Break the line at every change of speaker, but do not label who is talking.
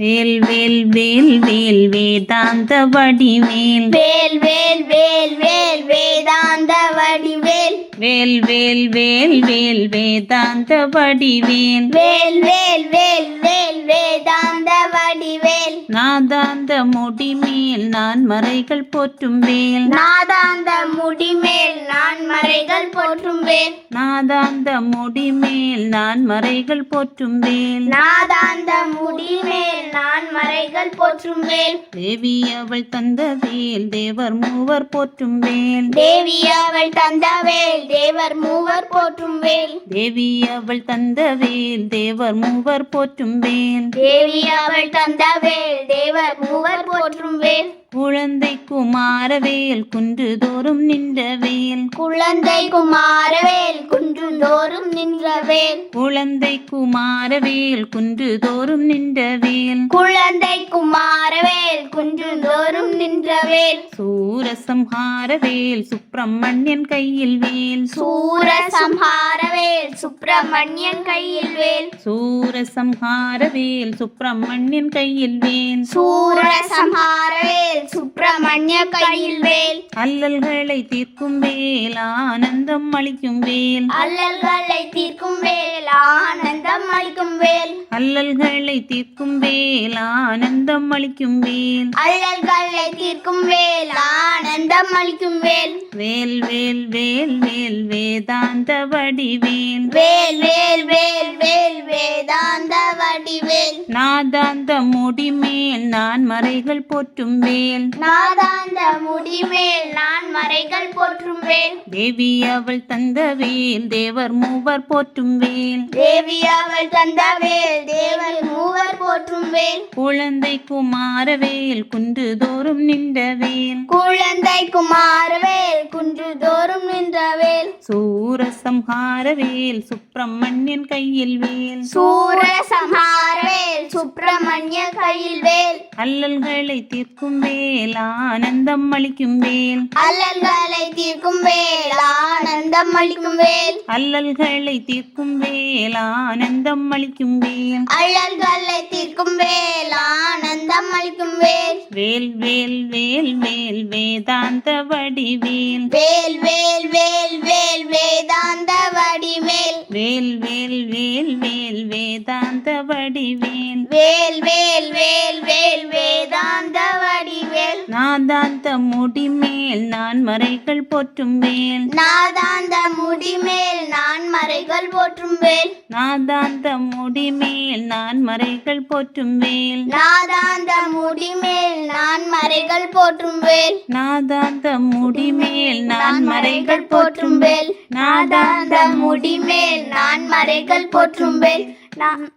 வேல் வேல் வேல் வேல் வேதாந்த வடிவேல்
வேல் வேல் வேல் வேல் வேதாந்த வடிவேல்
வேல் வேல் வேல் வேல் வேதாந்த வடிவேல்
வேல் வேல் வேல் வேல் வேதாந்த வடிவேல்
நாதாந்த முடிமேல் நான் மறைகள் போற்றும் வேல்
நாதாந்த முடிமேல் நான் மறைகள் போற்றும் வேல்
நாதாந்த முடிமேல் நான் மறைகள் போற்றும் வேல்
நாதாந்த முடிமேல் மறைகள் போற்றும் வேல்.
தேவி அவள் தந்த வேல் தேவர் மூவர் போற்றும் வேல்.
தேவி அவள் தந்த வேல் தேவர் மூவர் போற்றும் வேல்.
தேவி அவள் தந்த வேல் தேவர் மூவர் போற்றும் வேல்.
தேவி அவள் தந்த வேல் தேவர் மூவர் போற்றும் வேல்.
குழந்தை குமாரவேல் குன்று தோறும் நின்ற வேல்.
குழந்தை குமாரவேல் குன்று தோறும் நின்ற வேல்
குழந்தை குமாரவேல் குன்று தோறும் நின்ற வேல்
குழந்தை குமாரவேல் குன்று தோறும் நின்ற வேல்
சூரசம்ஹாரவேல் சுப்பிரமணியன் கையில் வேல்.
சூரசம்ஹாரவேல் சுப்பிரமணியன் கையில் வேல்.
சூரசம்ஹாரவேல் சுப்பிரமணியன் கையில் வேல்.
சூரசம்ஹாரவேல் சுப்பிரமணிய கையில் வேல்.
அல்லல்களை தீர்க்கும் வேல் ஆனந்தம் அளிக்கும் வேல்.
அல்லல்களை தீர்க்கும் வேல். அளிக்கும் வேல்.
அல்லல்களை தீர்க்கும் வேல் ஆனந்தம் அளிக்கும் வேல்.
அல்லல்களை தீர்க்கும் வேல் ஆனந்தம் அளிக்கும் வேல்.
வேல் வேல் வேல் வேல் வேதாந்த வடிவேல்.
வேல் வேல் வேல் வேல் வேதாந்த வடிவேல்.
நாதாந்த முடிமேல் நான் மறைகள் போற்றும் வேல்.
நாதாந்த முடிமேல் நான் மறைகள் போற்றும் வேல்.
தேவி அவள் தந்த வேல் தேவர் மூவர் போற்றும் வேல்.
தேவி அவள் தந்த வேல் தேவர் மூவர் போற்றும் வேல்.
குழந்தை குமாரவேல் குன்று தோறும் நின்ற வேல்.
குழந்தை குமாரவேல் குன்று தோறும் நின்ற வேல்.
சூரசம்ஹாரவேல் சுப்பிரமணியன் கையில் வேல்.
சூரசம்ஹாரவேல் சுப்பிரமணிய கையில் வேல்
அல்லல்களை தீர்க்கும் வேல் ஆனந்தம் அளிக்கும் வேல்
அல்லல்களை தீர்க்கும் வேல் ஆனந்தம் அளிக்கும் வேல்
அல்லல்களை தீர்க்கும் வேல் ஆனந்தம் அளிக்கும் வேல்
அல்லல்களை தீர்க்கும் வேல் ஆனந்தம் அளிக்கும் வேல்
வேல் வேல் வேல் வேல் வேதாந்த வடிவேல்
வேல் வேல் வேல் வேல் வேதாந்த வடிவேல்
வேல் வேல் வேல் வேல் வேதாந்த வடிவேல்
வேல் வேல் வேல் வேல்
நாதாந்த முடிமேல் நான் மறைகள் போற்றும் வேல்.
நாதாந்த முடிமேல் நான் மறைகள் போற்றும் வேல்.
நாதாந்த முடிமேல் நான் மறைகள் போற்றும் வேல்.
நாதாந்த முடிமேல் நான் மறைகள் போற்றும் வேல்.
நாதாந்த முடிமேல் நான் மறைகள்
போற்றும் வேல். நாதாந்த முடிமேல் நான் மறைகள் போற்றும் வேல். நான்